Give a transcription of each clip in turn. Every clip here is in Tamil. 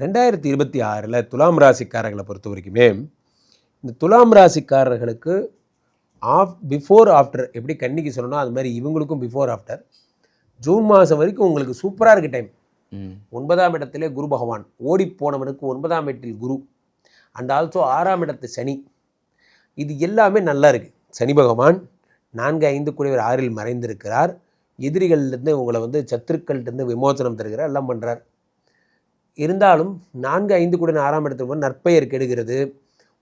ரெண்டாயிரத்தி இருபத்தி ஆறில் துலாம் ராசிக்காரர்களை பொறுத்த வரைக்குமே இந்த துலாம் ராசிக்காரர்களுக்கு ஆஃப் பிஃபோர் ஆஃப்டர் எப்படி கன்னிக்கு சொல்லணும் அது மாதிரி இவங்களுக்கும் பிஃபோர் ஆஃப்டர். ஜூன் மாதம் வரைக்கும் உங்களுக்கு சூப்பராக இருக்கு டைம். ஒன்பதாம் இடத்திலே குரு பகவான். ஓடி போனவனுக்கு ஒன்பதாம் இடத்தில் குரு. அண்ட் ஆல்சோ ஆறாம் இடத்து சனி. இது எல்லாமே நல்லா இருக்கு. சனி பகவான் நான்கு ஐந்து குடைவர் ஆறில் மறைந்திருக்கிறார். எதிரிகள்லேருந்து உங்களை வந்து சத்துருக்கள்கிட்டருந்து விமோசனம் தருகிறார் எல்லாம் பண்ணுறார் இருந்தாலும் நான்கு ஐந்து குடன் ஆறாம் இடத்துல போய் நற்பெயர் கெடுகிறது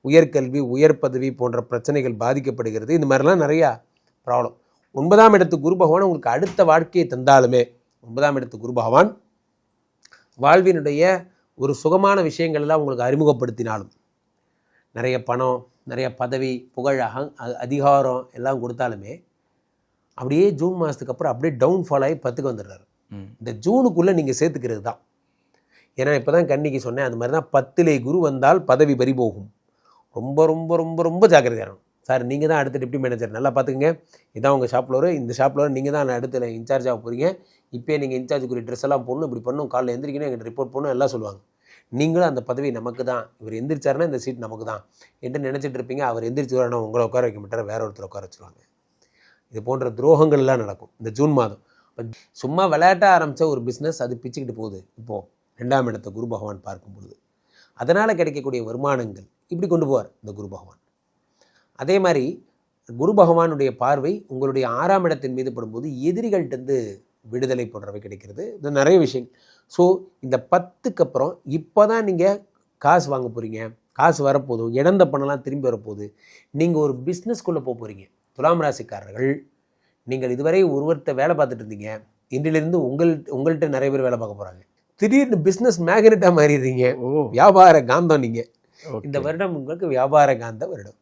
உயர்கல்வி உயர் பதவி போன்ற பிரச்சனைகள் பாதிக்கப்படுகிறது. இந்த மாதிரிலாம் நிறையா ப்ராப்ளம் ஒன்பதாம் இடத்து குரு பகவான் உங்களுக்கு அடுத்த வாழ்க்கையை தந்தாலுமே ஒன்பதாம் இடத்து குரு பகவான் வாழ்வினுடைய ஒரு சுகமான விஷயங்கள் எல்லாம் உங்களுக்கு அறிமுகப்படுத்தினாலும் நிறைய பணம் நிறைய பதவி புகழ் அகங் அதிகாரம் எல்லாம் கொடுத்தாலுமே அப்படியே ஜூன் மாதத்துக்கு அப்புறம் அப்படியே டவுன்ஃபால் ஆகி பத்துக்கு வந்துடுறாரு. இந்த ஜூனுக்குள்ளே நீங்கள் சேர்த்துக்கிறது தான் ஏன்னா இப்போ தான் கன்னிக்கு சொன்னேன் அது மாதிரி தான் பத்திலே குரு வந்தால் பதவி பறிபோகும் ரொம்ப ரொம்ப ரொம்ப ரொம்ப ஜாக்கிரதையாக இருக்கும் சார் நீங்கள் தான் அடுத்த டிப்டி மேனேஜர் நல்லா பார்த்துக்குங்க இதான் உங்கள் ஷாப்பில் வரும் இந்த ஷாப்பில் வரும் நீங்கள் தான் அடுத்த இன்சார்ஜ் ஆக போகிறீங்க இப்போயே நீங்கள் இன்சார்ஜுக்குரிய ட்ரெஸ் எல்லாம் போடணும் இப்படி பண்ணணும் காலைல எந்திரிக்கணும் எங்கிட்ட ரிப்போர்ட் பண்ணணும் எல்லாம் சொல்லுவாங்க. நீங்களும் அந்த பதவி நமக்கு தான். இவர் எந்திரிச்சாருன்னா இந்த சீட் நமக்கு தான். என்று நினச்சிட்டு இருப்பீங்க. அவர் எந்திரிச்சு உங்களை உட்கார வைக்க மாட்டார். வேற ஒருத்தர் உட்கார வச்சுருவாங்க. இது போன்ற துரோகங்கள் எல்லாம் நடக்கும். இந்த ஜூன் மாதம். சும்மா விளையாட்ட ஆரம்பித்த ஒரு பிஸ்னஸ் அது பிச்சுக்கிட்டு போகுது. இப்போது ரெண்டாம் இடத்தை குரு பகவான் பார்க்கும் பொழுது. அதனால் கிடைக்கக்கூடிய வருமானங்கள் இப்படி கொண்டு போவார் இந்த குரு பகவான். அதே மாதிரி குரு பகவானுடைய பார்வை உங்களுடைய ஆறாம் இடத்தின் மீது படும்போது எதிரிகள்கிட்டருந்து விடுதலை போன்றவை கிடைக்கிறது. இந்த நிறைய விஷயங்கள். ஸோ இந்த பத்துக்கு அப்புறம் இப்போ தான் நீங்கள் காசு வாங்க போகிறீங்க காசு வரப்போதும் இழந்த பணம்லாம் திரும்பி வரப்போகுது. நீங்கள் ஒரு பிஸ்னஸ்க்குள்ளே போக போகிறீங்க துலாம் ராசிக்காரர்கள் நீங்கள் இதுவரை ஒருவர்கிட்ட வேலை பார்த்துட்டு இருந்தீங்க. இன்றிலிருந்து உங்கள் உங்கள்கிட்ட நிறைய பேர் வேலை பார்க்க போகிறாங்க திடீர்னு பிஸ்னஸ் மேக்னெட்டாக மாறிடுறீங்க. வியாபார காந்தம் நீங்கள் இந்த வருடம் உங்களுக்கு வியாபார காந்த வருடம்.